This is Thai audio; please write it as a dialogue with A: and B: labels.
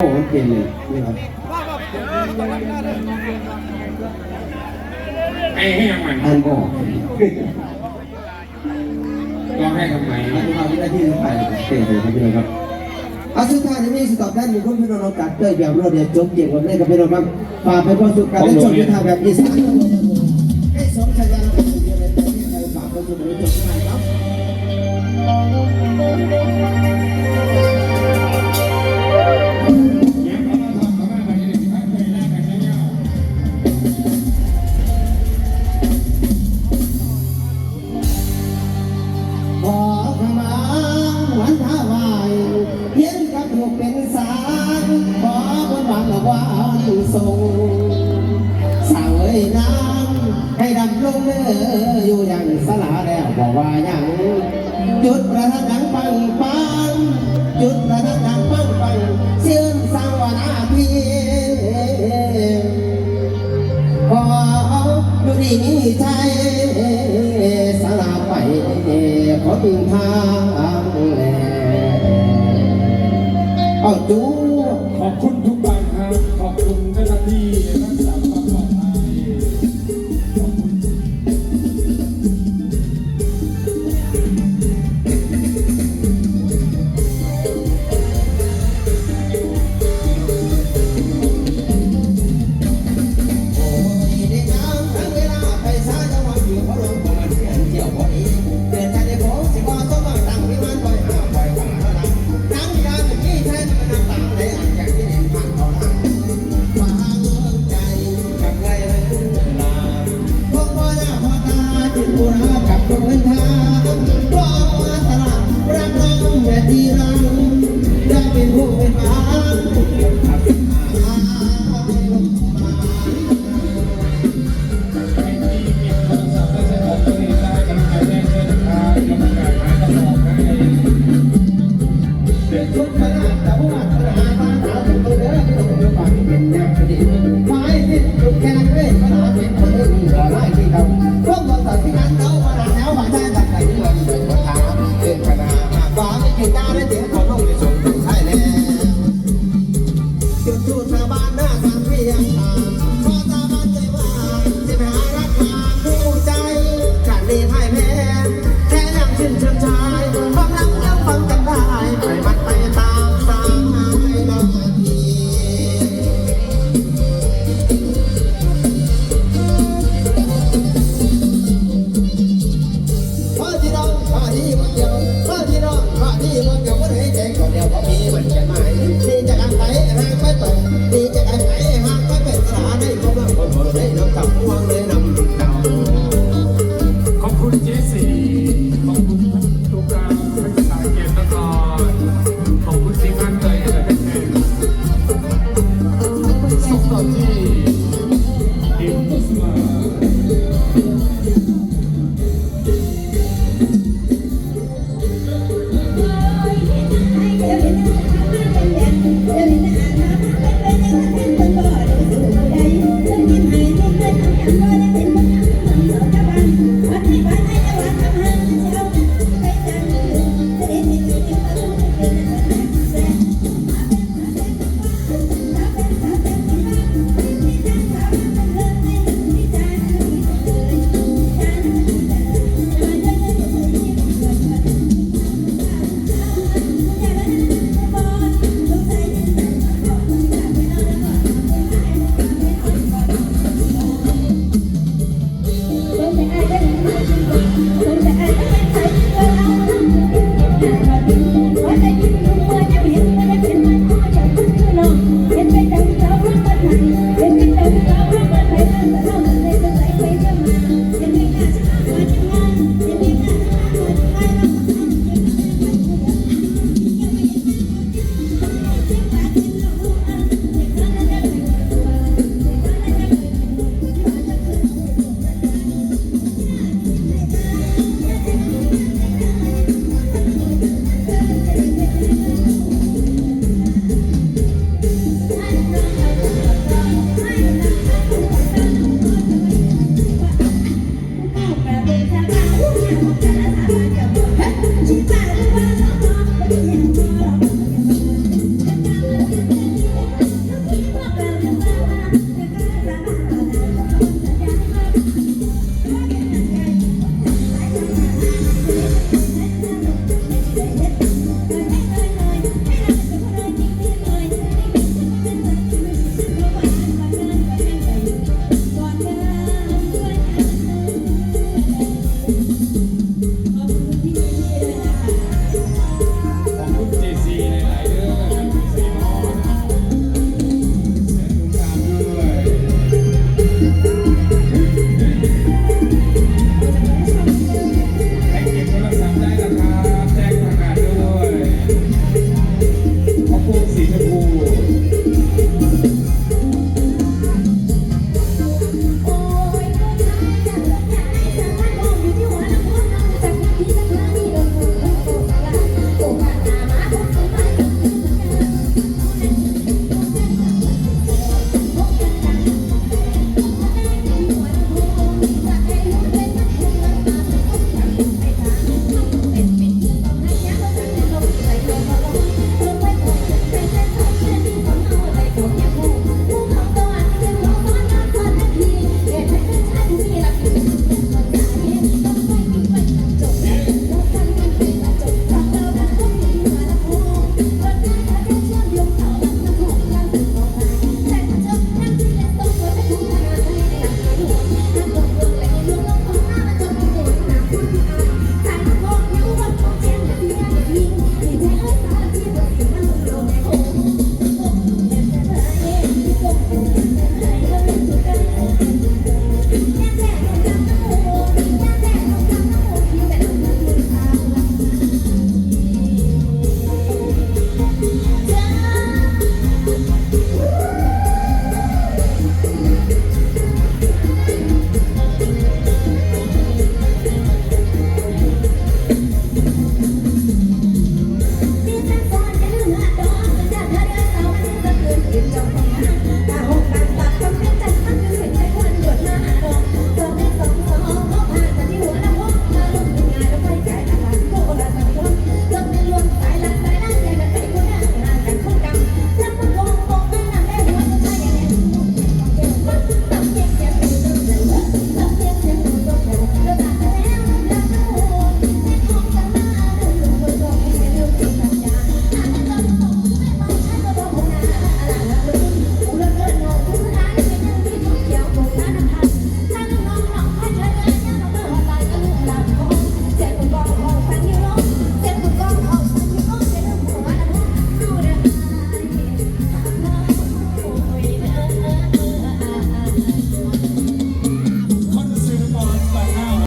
A: โอ้มันเปลี่ยนเลยนี่ครับ
B: ไอ้ให้ยังมัน
A: อันบอก
B: ร้องให้ทำไม
A: อันนี้มาวินาทีสุดท้ายเปลี่ยนเลยครับพี่น้องครับอาสุดท้ายนี้มีสตอบด้านหนึ่งคนพี่น้องเรากัดเต้ยแบบรวดเดียวจบเกี่ยวกับเรื่องกับพี่น้องครับฝากไปพอสุดการได้ชมยุทธาแบบอีสาน อบนหวังละว่าทรงสาวเอ้ยน้ำให้ดำลงเด้ออยู่อย่างสลาแล้วบอกว่าอย่างจุดประทัดดังปังปังจุดประทัดดังปังปังเสียงสางวานาพีพอดูดีมีใจ คุณท่า
B: นที่